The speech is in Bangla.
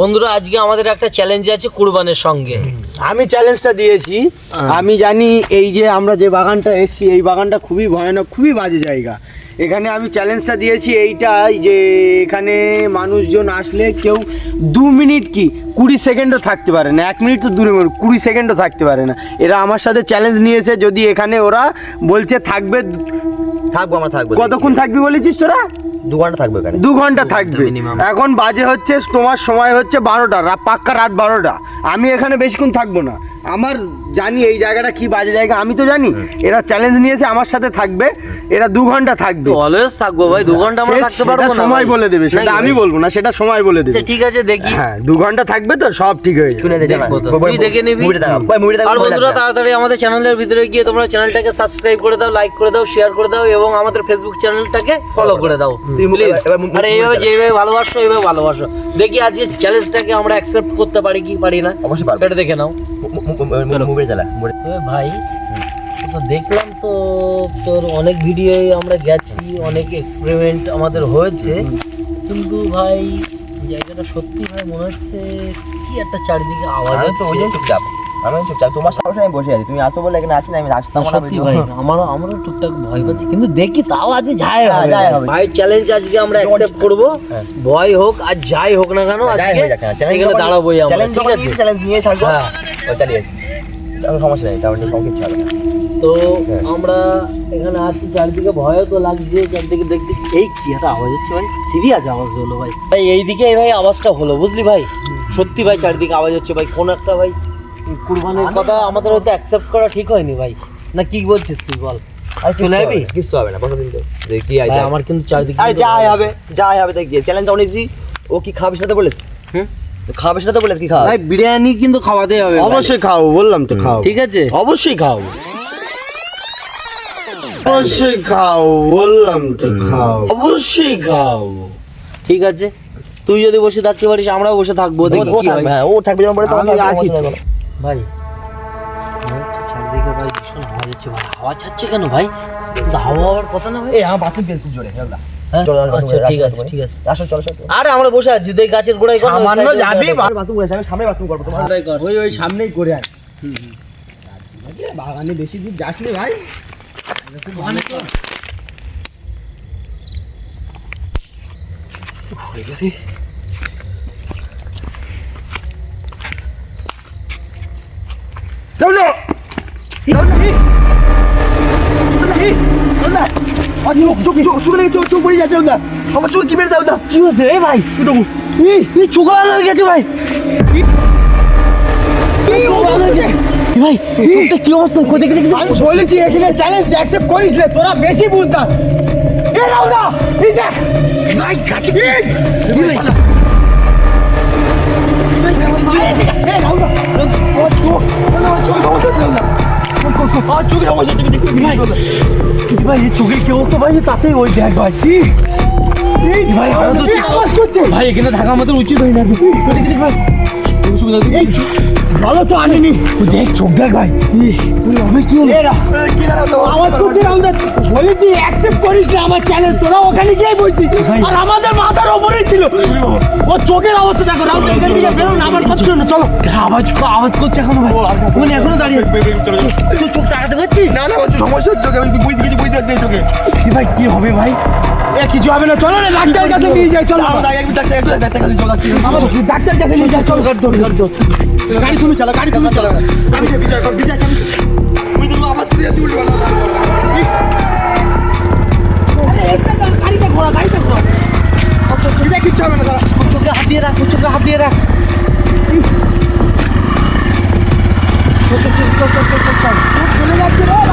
বন্ধুরা আজকে আমাদের একটা চ্যালেঞ্জ আছে কুরবানের সঙ্গে। আমি চ্যালেঞ্জটা দিয়েছি। আমি জানি এই যে আমরা যে বাগানটা এসেছি এই বাগানটা খুবই ভয়ানক খুবই বাজে জায়গা। এখানে আমি চ্যালেঞ্জটা দিয়েছি এইটাই যে এখানে মানুষজন আসলে কেউ দু মিনিট কি কুড়ি সেকেন্ডও থাকতে পারে না। এক মিনিট তো দূরে কুড়ি সেকেন্ডও থাকতে পারে না। এরা আমার সাথে চ্যালেঞ্জ নিয়েছে যদি এখানে ওরা বলছে থাকবে থাকব আমরা থাকব। কতক্ষণ থাকবি বলেছিস তোরা? দু ঘণ্টা থাকবে এখানে দু ঘণ্টা থাকবে। এখন বাজে হচ্ছে তোমার সময় হচ্ছে বারোটা পাক্কা রাত বারোটা। আমি এখানে বেশিক্ষণ থাকব না। আমার জানি এই জায়গাটা কি বাজে জায়গা আমি তো জানি। এরা চ্যালেঞ্জ নিয়েছে আমার সাথে থাকবে এরা দু ঘণ্টা থাকবে। অলওয়েজ থাকব ভাই দু ঘণ্টা আমরা থাকতে পারব না সময় বলে দেবে সেটা আমি বলব না সেটা সময় বলে দেবে। আচ্ছা ঠিক আছে দেখি। হ্যাঁ দু ঘণ্টা থাকবে তো সব ঠিক হয়ে যাবে। শুনে দেখব তুই দেখে নিবি। মুভিটা ভাই মুভিটা দেখা আর বন্ধুরা তাড়াতাড়ি আমাদের চ্যানেলের ভিতরে গিয়ে তোমরা চ্যানেলটাকে সাবস্ক্রাইব করে দাও লাইক করে দাও শেয়ার করে দাও এবং আমাদের ফেসবুক চ্যানেলটাকে ফলো করে দাও। তুই প্লিজ আর এইভাবে যেভাবে ভালোবাসো এইভাবে ভালোবাসো। দেখি আজকে চ্যালেঞ্জটাকে আমরা অ্যাকসেপ্ট করতে পারি কি পারি না? অবশ্যই। সেটা দেখে নাও। ভাই তো দেখলাম তো তোর অনেক ভিডিওয়ে আমরা গেছি অনেক এক্সপেরিমেন্ট আমাদের হয়েছে। কিন্তু ভাই জায়গাটা সত্যি ভাই মনে হচ্ছে কি একটা চারিদিকে আওয়াজ হয় তো ওই জন্য চুপচাপ। আমি চুপচাপ তোমার সামনে আমি বসে আছি। তুমি আসো বলে এখানে আসি না আমি আসতাম না, সত্যি ভাই আমারও আমারও টুকটাক ভয় পাচ্ছি। কিন্তু দেখি তাও আজ যাই হ্যাঁ, হবে। ভাই চ্যালেঞ্জ আজকে আমরা অ্যাকসেপ্ট করব। হ্যাঁ। ভয় হোক আর যাই হোক না কেন যাই আজকে হয়ে চ্যালেঞ্জ এখানে দাঁড়াবোই আমরা চ্যালেঞ্জ ঠিক আছে? চ্যালেঞ্জ নিয়ে থাকব। ও চালিয়ে আসি কোনো সমস্যা নেই তাহলে কিছু হবে না তো। আমরা এখানে আছি চারদিকে ভয়ও তো লাগছে চারদিকে দেখতে এই কি একটা আওয়াজ হচ্ছে ভাই সিরিয়াস আওয়াজ হলো ভাই। ভাই এইদিকে এই ভাই আওয়াজটা হলো বুঝলি ভাই? সত্যি ভাই চারদিকে আওয়াজ হচ্ছে ভাই কোন একটা ভাই? কুরবানির কথা আমাদের হয়তো অ্যাকসেপ্ট করা ঠিক হয়নি ভাই। না কি বলছিস তুই বল? আর চলে যাবি? কিছু হবে না বসো দিন তো যে কি আইতে আমার কিন্তু চারদিকে আরে যাই হবে যাই হবে তাই গিয়ে। চ্যালেঞ্জ অনেকছি ও কি খাবে সেটা তো বলেছে? হুম? খাবে সেটা তো বলেছে কি ভাই বিরিয়ানি কিন্তু খাওয়াতে হবে অবশ্যই খাও বললাম তো খাও ঠিক আছে? অবশ্যই খাও অবশ্যই খাও বললাম তো খাও অবশ্যই খাও ঠিক আছে? তুই যদি বসে থাকতে পারিস আমরাও বসে থাকব দেখি কি হয়। হ্যাঁ ও থাকবে বলে আমি আছি। ভাই চারদিকে ভাই ভীষণ হাওয়া যাচ্ছে। ভাই হাওয়া ছাড়ছে কেন ভাই? হাওয়া হওয়ার কথা না ভাই? এই আমার বাথরুম খুব জোরে হ্যাঁ? আচ্ছা ঠিক আছে ঠিক আছে। আসো চলো চলো আরে আমরা বসে আছি দেখ গাছের গোড়ায় কর না, যাবি, বাথরুম করেছে আমি সামনে বাথরুম করব তোমার গোড়ায় কর। ওই ওই সামনেই করে আয়। বাগানে বেশি দূর যাস নি ভাই। চলো চোখ চোখ চোখ চোখ চোখ চোখ যাচ্ছে ওটা আমার চোখ কি বেড়ে দাও না কি হয়েছে? ভাই এই এই হয়ে গেছে ভাই। এই ভাই? চোখটা কি অবস্থা? কোথায় দেখে দেখে আমি বলেছি এখানে চ্যালেঞ্জ অ্যাকসেপ্ট করিস না তোরা বেশি বুঝতাম এ রাউদা এই দেখ। ভাই কাছে ভাই ভাই কাছে কি এ রাউদা ও চোখ ও চোখ সমস্যা হচ্ছে না আর চোখে সমস্যা হচ্ছে দেখি ভাই ভাই এই চোখে কি অবস্থা ভাই তাতে ওই দেখ ভাই কি ভাই আওয়াজ করছে ভাই এখানে থাকা আমাদের উচিত হয় না ভাই ভালো তো আনিনি। দেখ চোখ দেখ ভাই। আমি কি হলো? আওয়াজ করছে বলেছি অ্যাকসেপ্ট করিস না আমার চ্যালেঞ্জ তোরা ওখানে গিয়ে বলছিস আর আমাদের মাথার ওপরেই ছিল। ও চোখের অবস্থা দেখো রাউদা এখান থেকে আমার কথা শোনো চলো। আওয়াজ আওয়াজ করছে এখনও ভাই। ওখানে এখনও দাঁড়িয়ে তুই চোখ তাকাতে পারছিস? না না সমস্যা চোখে বুঝতে কিছু বুঝতে পারছি চোখে। ভাই কি হবে ভাই? এ কিছু হবে না চলো না ডাক্তারের কাছে নিয়ে যাই চলো। ডাক্তারের কাছে নিয়ে যাই চলো। ঘর ধর ঘর ধর গাড়ি তুমি চালা গাড়ি তুমি চালা। আমি যে বিজয় কর বিজয় চালি তুই তো আওয়াজ করে তুই উল্টো গাড়িটা ঘোরা গাড়িটা ঘোরা। চোখে কিচ্ছু হবে না দাঁড়া। চোখে হাত দিয়ে রাখ চোখে হাত দিয়ে রাখ। চলে যাচ্ছে